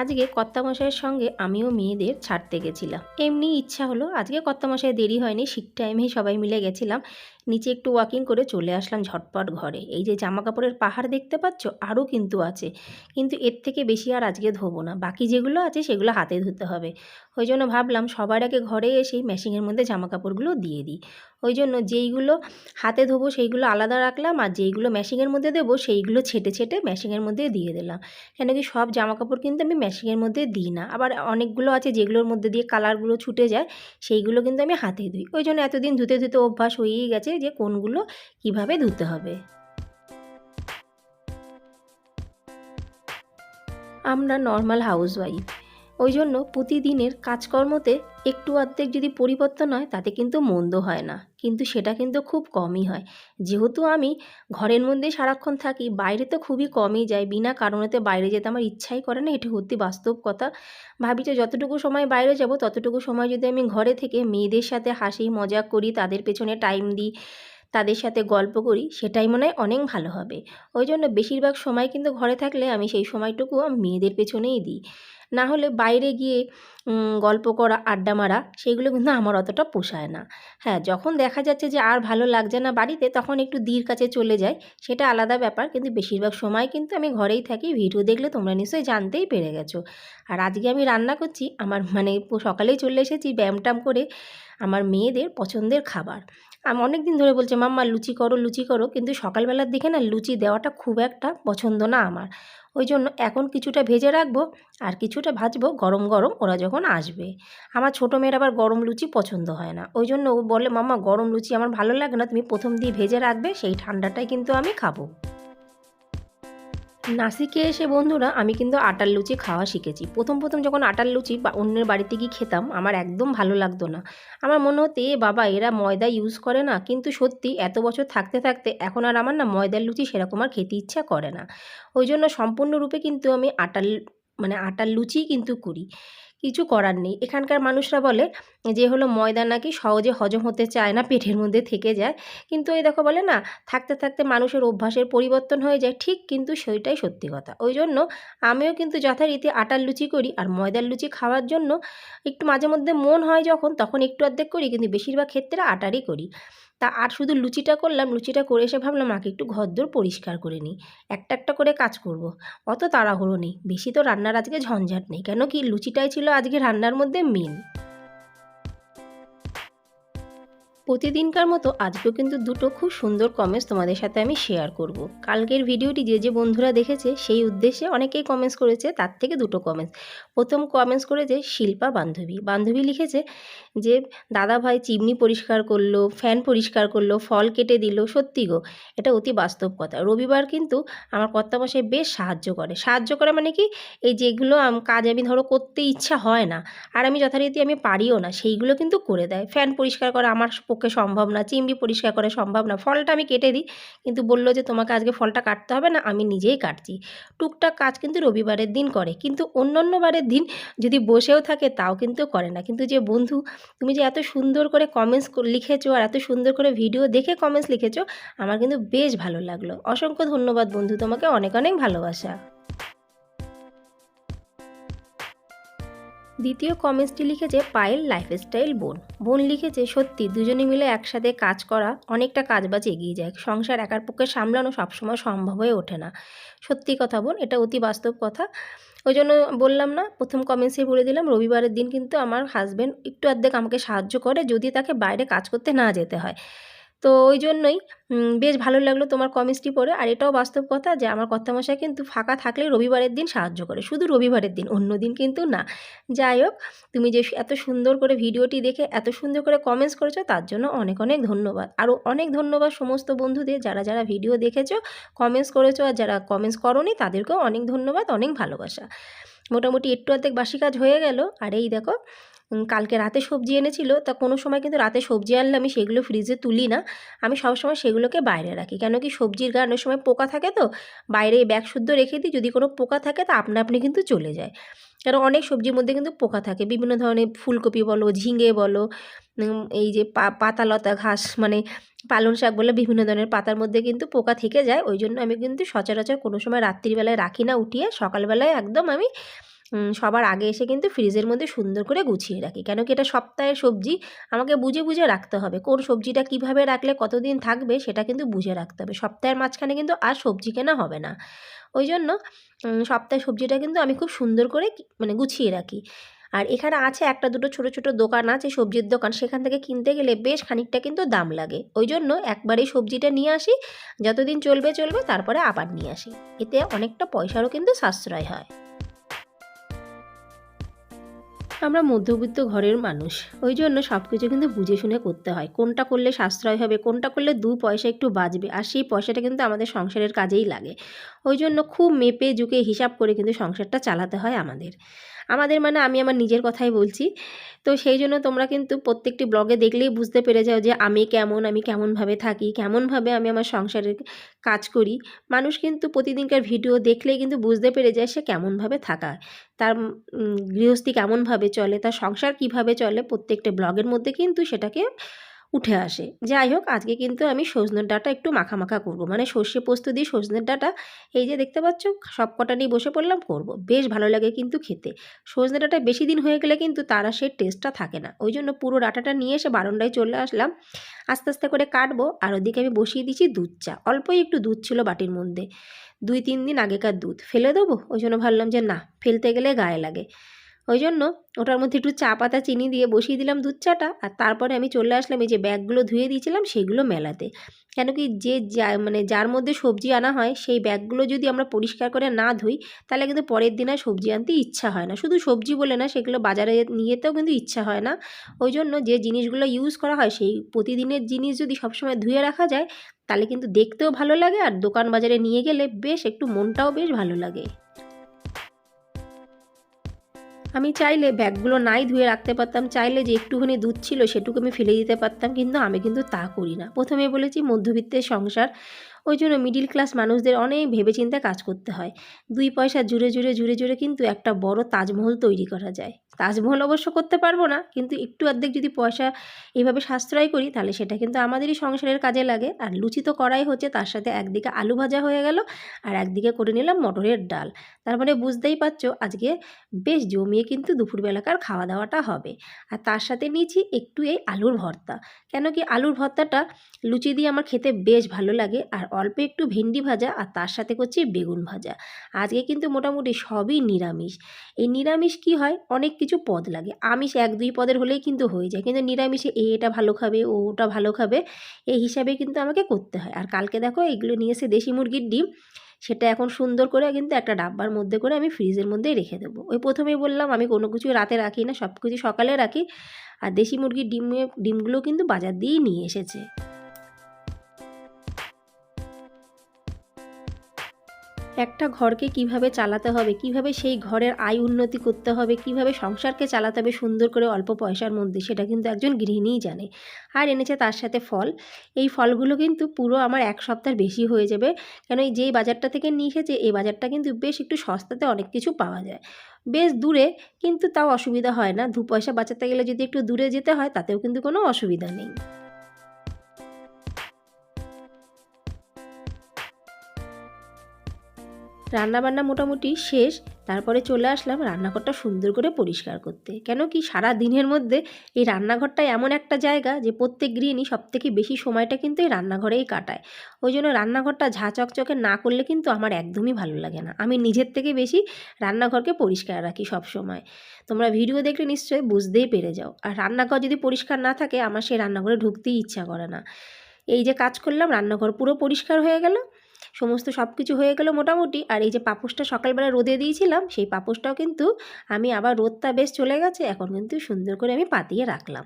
আজকে কর্তামশাইয়ের সঙ্গে আমিও মেয়েদের ছাড়তে গেছিলাম। এমনি ইচ্ছা হলো, আজকে কর্তামশাই দেরি হয়নি ঠিক টাইমেই সবাই মিলে গেছিলাম। নিচে একটু ওয়াকিং করে চলে আসলাম ঝটপট ঘরে। এই যে জামা কাপড়ের পাহাড় দেখতে পাচ্ছ, আরও কিন্তু আছে। কিন্তু এর থেকে বেশি আর আজকে ধোবো না। বাকি যেগুলো আছে সেগুলো হাতে ধুতে হবে। ওই জন্য ভাবলাম সবার আগে ঘরে এসেই মেশিনের মধ্যে জামা কাপড়গুলো দিয়ে দিই। ওই জন্য যেইগুলো হাতে ধোবো সেইগুলো আলাদা রাখলাম আর যেইগুলো মেশিনের মধ্যে দেবো সেইগুলো ছেটে ছেটে মেশিনের মধ্যে দিয়ে দিলাম। কেন কি সব জামা কাপড় কিন্তু আমি মেশিনের মধ্যে দিই না। আবার অনেকগুলো আছে যেগুলোর মধ্যে দিয়ে কালারগুলো ছুটে যায়, সেইগুলো কিন্তু আমি হাতে ধুই। ওই জন্য এতদিন ধুতে ধুতে অভ্যাস হয়েই গেছে যে কোনগুলো কীভাবে ধুতে হবে। আমরা নর্মাল হাউসওয়াইফ ওই জন্য প্রতিদিনের কাজকর্মতে একটু অর্ধেক যদি পরিবর্তন হয়, তাতে কিন্তু মন্দ হয় না। কিন্তু সেটা কিন্তু খুব কমই হয়। যেহেতু আমি ঘরের মধ্যে সারাক্ষণ থাকি, বাইরে তো খুবই কমই যাই, বিনা কারণেতে বাইরে যেতে আমার ইচ্ছাই করে না, এটি সত্যি বাস্তব কথা। ভাবি যে যতটুকু সময় বাইরে যাব, ততটুকু সময় যদি আমি ঘরে থেকে মেয়েদের সাথে হাসি, মজা করি, তাদের পেছনে টাইম দিই, তাদের সাথে গল্প করি, সেটাই মনে হয় অনেক ভালো হবে। ওই জন্য বেশিরভাগ সময় কিন্তু ঘরে থাকলে আমি সেই সময়টুকু আমি মেয়েদের পেছনেই দিই। না হলে বাইরে গিয়ে গল্প করা, আড্ডা মারা সেইগুলো কিন্তু আমার অতটা পোষায় না। হ্যাঁ যখন দেখা যাচ্ছে যে আর ভালো লাগছে না বাড়িতে, তখন একটু দির কাছে চলে যায় সেটা আলাদা ব্যাপার। কিন্তু বেশিরভাগ সময় কিন্তু আমি ঘরেই থাকি, ভিডিও দেখলে তোমরা নিশ্চয়ই জানতেই পেরে গেছো। আর আজকে আমি রান্না করছি আমার মানে সকালেই চলে এসেছি ব্যায়াম করে আমার মেয়েদের পছন্দের খাবার। আমি অনেক দিন ধরে বলছে, মাম্মা, লুচি করো লুচি করো। কিন্তু সকালবেলার দিকে না, লুচি দেওয়াটা খুব একটা পছন্দ না আমার। ওই জন্য এখন কিছুটা ভেজে রাখব, আর কিছুটা ভাজবো, গরম গরম, ওরা যখন আসবে? আমার ছোটো মেয়ের আবার গরম লুচি পছন্দ হয় না। ওই জন্য ও বলে, মাম্মা, গরম লুচি আমার ভালো লাগে না, তুমি প্রথম দিয়ে ভেজে রাখবে, সেই ঠান্ডাটাই কিন্তু আমি খাব। নাসিকে এসে, বন্ধুরা, আমি কিন্তু আটার লুচি খাওয়া শিখেছি। প্রথম প্রথম যখন আটার লুচি বা অন্যের বাড়িতে গিয়ে খেতাম, আমার একদম ভালো লাগতো না। আমার মনে হতো, এ বাবা, এরা ময়দা ইউজ করে না। কিন্তু সত্যি, এত বছর থাকতে থাকতে এখন আর আমার না ময়দার লুচি সেরকম আর খেতে ইচ্ছা করে না। ওই জন্য সম্পূর্ণরূপে কিন্তু আমি আটার মানে আটার লুচিই কিন্তু করি। কিছু করার নেই। এখানকার মানুষরা বলে যে, হলো ময়দা নাকি সহজে হজম হতে চায় না, পেটের মধ্যে থেকে যায়। কিন্তু এই দেখো বলে না, থাকতে থাকতে মানুষের অভ্যাসের পরিবর্তন হয়ে যায়। ঠিক কিন্তু সেইটাই সত্যি কথা। ওই জন্য আমিও কিন্তু যথারীতি আটার লুচি করি আর ময়দার লুচি খাওয়ার জন্য একটু মাঝে মধ্যে মন হয় যখন, তখন একটু অর্ধেক করি। কিন্তু বেশিরভাগ ক্ষেত্রে আটারই করি। তা আর শুধু লুচিটা করলাম, লুচিটা করে এসে ভাবলাম মাকে একটু ঘরদোর পরিষ্কার করে নিই। একটা একটা করে কাজ করব। অত তাড়াহুড়ো নেই। বেশি তো রান্নার আজকে ঝঞ্ঝাট নেই। কেন কি লুচিটাই ছিল আজকে রান্নার মধ্যে মেন প্রতিদিনকার মতো আজকেও কিন্তু দুটো খুব সুন্দর কমেন্টস তোমাদের সাথে আমি শেয়ার করব। কালকের ভিডিওটি যে যে বন্ধুরা দেখেছে, সেই উদ্দেশ্যে অনেকেই কমেন্টস করেছে, তার থেকে দুটো কমেন্টস প্রথম কমেন্টস করেছে শিল্পা বান্ধবী। বান্ধবী লিখেছে যে, দাদা ভাই চিমনি পরিষ্কার করল ফ্যান পরিষ্কার করল, ফল কেটে দিল, সত্যি গো, এটা অতি বাস্তব কথা। রবিবার কিন্তু আমার কর্তামশাই বেশ সাহায্য করে। সাহায্য করে মানে কি, এই যেগুলো কাজ আমি ধরো করতে ইচ্ছা হয় না, আর আমি যথারীতি আমি পারিও না, সেইগুলো কিন্তু করে দেয়। ফ্যান পরিষ্কার করা আমার পক্ষে সম্ভব না চিমড়ি পরিষ্কার করা সম্ভব না। ফলটা আমি কেটে দিই, কিন্তু বলল যে, তোমাকে আজকে ফলটা কাটতে হবে না, আমি নিজেই কাটছি। টুকটাক কাজ কিন্তু রবিবারের দিন করে, কিন্তু অন্য অন্য বারের দিন যদি বসেও থাকে, তাও কিন্তু করে না। কিন্তু যে বন্ধু, তুমি যে এত সুন্দর করে কমেন্টস লিখেছো আর এত সুন্দর করে ভিডিও দেখে কমেন্টস লিখেছো, আমার কিন্তু বেশ ভালো লাগল। অসংখ্য ধন্যবাদ বন্ধু, তোমাকে অনেক অনেক ভালোবাসা। দ্বিতীয় কমেন্টসটি লিখেছে পায়েল লাইফস্টাইল বোন। বোন লিখেছে সত্যি, দুজনে মিলে একসাথে কাজ করা অনেকটা কাজ বাজ এগিয়ে যায়। সংসার একার পক্ষে সামলানো সবসময় সম্ভব হয়ে ওঠে না। সত্যি কথা বোন, এটা অতি বাস্তব কথা। ওই জন্য বললাম না, প্রথম কমেন্টসেই বলে দিলাম, রবিবারের দিন কিন্তু আমার হাজব্যান্ড একটু অর্ধেক আমাকে সাহায্য করে যদি তাকে বাইরে কাজ করতে না যেতে হয়। তো ওই জন্যই বেশ ভালো লাগল তোমার কমেন্টসটি পড়ে। আর এটাও বাস্তব কথা যে আমার কর্তামশাই কিন্তু ফাঁকা থাকলে রবিবারের দিন সাহায্য করে। শুধু রবিবারের দিন, অন্য দিন কিন্তু না। যাই হোক, তুমি যে এত সুন্দর করে ভিডিওটি দেখে এত সুন্দর করে কমেন্টস করেছ, তার জন্য অনেক অনেক ধন্যবাদ। আরও অনেক ধন্যবাদ সমস্ত বন্ধুদের, যারা যারা ভিডিও দেখেছ কমেন্টস করেছ আর যারা কমেন্টস করনি, তাদেরকেও অনেক ধন্যবাদ, অনেক ভালোবাসা। মোটামুটি একটু অর্ধেক বাসি কাজ হয়ে গেল। আর এই দেখো কালকে রাতে সবজি এনেছিল, তা কোনো সময় কিন্তু রাতে সবজি আনলে আমি সেগুলো ফ্রিজে তুলি না। আমি সবসময় সেগুলোকে বাইরে রাখি। কেন কি সবজির গায়ে অনেক সময় পোকা থাকে তো, বাইরে ব্যাগ শুদ্ধ রেখে দিই, যদি কোনো পোকা থাকে তা আপনা আপনি কিন্তু চলে যায়। কারণ অনেক সবজির মধ্যে কিন্তু পোকা থাকে, বিভিন্ন ধরনের ফুলকপি বলো, ঝিঙে বলো এই যে পাতালতা ঘাস মানে পালং শাক বলে, বিভিন্ন ধরনের পাতার মধ্যে কিন্তু পোকা থেকে যায়। ওই জন্য আমি কিন্তু সচরাচর কোনো সময় রাত্রিবেলায় রাখি না, উঠিয়ে সকালবেলায় একদম আমি সবার আগে এসে কিন্তু ফ্রিজের মধ্যে সুন্দর করে গুছিয়ে রাখি। কেন কি এটা সপ্তাহের সবজি, আমাকে বুঝে বুঝে রাখতে হবে। কোন সবজিটা কীভাবে রাখলে কতদিন থাকবে সেটা কিন্তু বুঝে রাখতে হবে। সপ্তাহের মাঝখানে কিন্তু আর সবজি কেনা হবে না। ওই জন্য সপ্তাহে সবজিটা কিন্তু আমি খুব সুন্দর করে মানে গুছিয়ে রাখি। আর এখানে আছে একটা দুটো ছোট ছোট দোকান আছে, সবজির দোকান। সেখান থেকে কিনতে গেলে বেশ খানিকটা কিন্তু দাম লাগে। ওই জন্য একবারেই সবজিটা নিয়ে আসি, যতদিন চলবে চলবে তারপরে আবার নিয়ে আসি। এতে অনেকটা পয়সারও কিন্তু সাশ্রয় হয়। আমরা মধ্যবিত্ত ঘরের মানুষ। ওই জন্য সব কিছু কিন্তু বুঝে শুনে করতে হয়। কোনটা করলে সাশ্রয় হবে, কোনটা করলে দু পয়সা একটু বাঁচবে, আর সেই পয়সাটা কিন্তু আমাদের সংসারের কাজেই লাগে। ওই জন্য খুব মেপে ঝুঁকে হিসাব করে কিন্তু সংসারটা চালাতে হয় আমাদের। আমাদের মানে আমি আমার নিজের কথাই বলছি। তো সেই জন্য তোমরা কিন্তু প্রত্যেকটি ব্লগে দেখলেই বুঝতে পেরে যাও যে আমি কেমন, আমি কেমনভাবে থাকি, কেমনভাবে আমি আমার সংসারের কাজ করি। মানুষ কিন্তু প্রতিদিনকার ভিডিও দেখলেই কিন্তু বুঝতে পেরে যায় সে কেমনভাবে থাকা। তার গৃহস্থী কেমনভাবে চলে, তার সংসার কীভাবে চলে প্রত্যেকটা ব্লগের মধ্যে কিন্তু সেটাকে উঠে আসে। যাই হোক, আজকে কিন্তু আমি সজনের ডাঁটা একটু মাখা মাখা করব। মানে সর্ষে পোস্ত দিয়ে সজনের ডাঁটা, এই যে দেখতে পাচ্ছ সব কটা নিয়ে বসে পড়লাম, করব। বেশ ভালো লাগে কিন্তু খেতে। সজনে ডাঁটা বেশি দিন হয়ে গেলে কিন্তু তারা সেই টেস্টটা থাকে না। ওই জন্য পুরো ডাঁটাটা নিয়ে এসে বারন্ডায় চলে আসলাম। আস্তে আস্তে করে কাটবো, আর ওদিকে আমি বসিয়ে দিচ্ছি দুধ চা। অল্পই একটু দুধ ছিল বাটির মধ্যে। দুই তিন দিন আগেকার দুধ। ফেলে দেবো? ওই জন্য ভাবলাম যে না, ফেলতে গেলে গায়ে লাগে। ওই জন্য ওটার মধ্যে একটু চা পাতা, চিনি দিয়ে বসিয়ে দিলাম দুধ চাটা, আর তারপরে আমি চলে আসলাম এই যে ব্যাগগুলো ধুয়ে দিয়েছিলাম সেগুলো মেলাতে। কেন কি যে যা মানে যার মধ্যে সবজি আনা হয় সেই ব্যাগগুলো যদি আমরা পরিষ্কার করে না ধুই, তাহলে কিন্তু পরের দিন আর সবজি আনতে ইচ্ছা হয় না। শুধু সবজি বলে না, সেগুলো বাজারে নিয়ে যেতেও কিন্তু ইচ্ছা হয় না। ওই জন্য যে জিনিসগুলো ইউজ করা হয়, সেই প্রতিদিনের জিনিস যদি সবসময় ধুয়ে রাখা যায়, তাহলে কিন্তু দেখতেও ভালো লাগে, আর দোকান বাজারে নিয়ে গেলে বেশ একটু মনটাও বেশ ভালো লাগে। আমি চাইলে ব্যাগগুলো নাই ধুয়ে রাখতে পারতাম, চাইলে যে একটুখানি দুধ ছিল সেটুকু আমি ফেলে দিতে পারতাম, কিন্তু আমি কিন্তু তা করি না। প্রথমে বলেছি মধ্যবিত্তের সংসার ওই জন্য মিডিল ক্লাস মানুষদের অনেক ভেবেচিন্তে কাজ করতে হয়। দুই পয়সা জুড়ে জুড়ে জুড়ে জুড়ে কিন্তু একটা বড় তাজমহল তৈরি করা যায়। তাজমহল অবশ্য করতে পারব না, কিন্তু একটু অর্ধেক যদি পয়সা এইভাবে সাশ্রয় করি, তাহলে সেটা কিন্তু আমাদেরই সংসারের কাজে লাগে। আর লুচি তো করাই হচ্ছে, তার সাথে একদিকে আলু ভাজা হয়ে গেল, আর একদিকে করে নিলাম মটরের ডাল। তার মানে বুঝতেই পারছ, আজকে বেশ জমিয়ে কিন্তু দুপুরবেলাকার খাওয়া দাওয়াটা হবে। আর তার সাথে নিয়েছি একটু এই আলুর ভর্তা। কেন কি আলুর ভর্তাটা লুচি দিয়ে আমার খেতে বেশ ভালো লাগে, আর অল্প একটু ভেন্ডি ভাজা আর তার সাথে করছি বেগুন ভাজা। আজকে কিন্তু মোটামুটি সবই নিরামিষ। এই নিরামিষ কি হয়? অনেক কিছু পদ লাগে। আমিষ এক দুই পদের হলেই কিন্তু হয়ে যায়। কিন্তু নিরামিষে এ এটা ভালো খাবে, ও ওটা ভালো খাবে এই হিসাবে কিন্তু আমাকে করতে হয়। আর কালকে দেখো এগুলো নিয়ে এসে দেশি মুরগির ডিম, সেটা এখন সুন্দর করে কিন্তু একটা ডাব্বার মধ্যে করে আমি ফ্রিজের মধ্যেই রেখে দেবো। ওই প্রথমেই বললাম, আমি কোনো কিছু রাতে রাখি না সব কিছু সকালে রাখি। আর দেশি মুরগির ডিমে, ডিমগুলো কিন্তু বাজার দিয়েই নিয়ে এসেছে। একটা ঘরকে কীভাবে চালাতে হবে, কীভাবে সেই ঘরের আয় উন্নতি করতে হবে, কীভাবে সংসারকে চালাতে হবে সুন্দর করে অল্প পয়সার মধ্যে, সেটা কিন্তু একজন গৃহিণীই জানে। আর এনেছে তার সাথে ফল। এই ফলগুলো কিন্তু পুরো আমার এক সপ্তাহ বেশি হয়ে যাবে। কেন এই যেই বাজারটা থেকে নিয়ে এসেছে, এই বাজারটা কিন্তু বেশ একটু সস্তাতে অনেক কিছু পাওয়া যায়। বেশ দূরে, কিন্তু তাও অসুবিধা হয় না। দু পয়সা বাঁচাতে গেলে যদি একটু দূরে যেতে হয়, তাতেও কিন্তু কোনো অসুবিধা নেই। রান্নাবান্না মোটামুটি শেষ, তারপরে চলে আসলাম রান্নাঘরটা সুন্দর করে পরিষ্কার করতে। কেন কি সারা দিনের মধ্যে এই রান্নাঘরটা এমন একটা জায়গা যে প্রত্যেক গৃহিণী সব থেকে বেশি সময়টা কিন্তু এই রান্নাঘরেই কাটায়। ওই জন্য রান্নাঘরটা ঝা চকচকে না করলে কিন্তু আমার একদমই ভালো লাগে না। আমি নিজের থেকে বেশি রান্নাঘরকে পরিষ্কার রাখি সব সময় তোমরা ভিডিও দেখলে নিশ্চয়ই বুঝতেই পেরে যাও। আর রান্নাঘর যদি পরিষ্কার না থাকে, আমার সেই রান্নাঘরে ঢুকতেই ইচ্ছা করে না। এই যে কাজ করলাম, রান্নাঘর পুরো পরিষ্কার হয়ে গেল। সমস্ত সব কিছু হয়ে গেল মোটামুটি। আর এই যে পাপোসটা সকালবেলা রোদে দিয়েছিলাম, সেই পাপোশটাও কিন্তু আমি আবার রোদটা বেশ চলে গেছে, এখন কিন্তু সুন্দর করে আমি পাতিয়ে রাখলাম।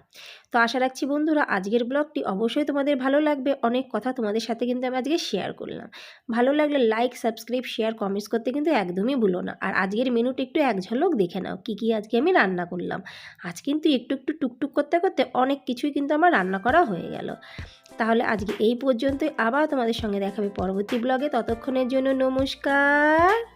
তো আশা রাখছি বন্ধুরা, আজকের ব্লগটি অবশ্যই তোমাদের ভালো লাগবে। অনেক কথা তোমাদের সাথে কিন্তু আমি আজকে শেয়ার করলাম। ভালো লাগলে লাইক সাবস্ক্রাইব শেয়ার কমেন্টস করতে কিন্তু একদমই ভুলো না। আর আজকের মেনুটা একটু এক ঝলক দেখে নাও, কী কী আজকে আমি রান্না করলাম। আজ কিন্তু একটু একটু টুকটুক করতে করতে অনেক কিছুই কিন্তু আমার রান্না করা হয়ে গেল। তাহলে আজকে এই পর্যন্তই। আবার তোমাদের সঙ্গে দেখাবে পরবর্তী ব্লগে ততক্ষণের জন্য নমস্কার।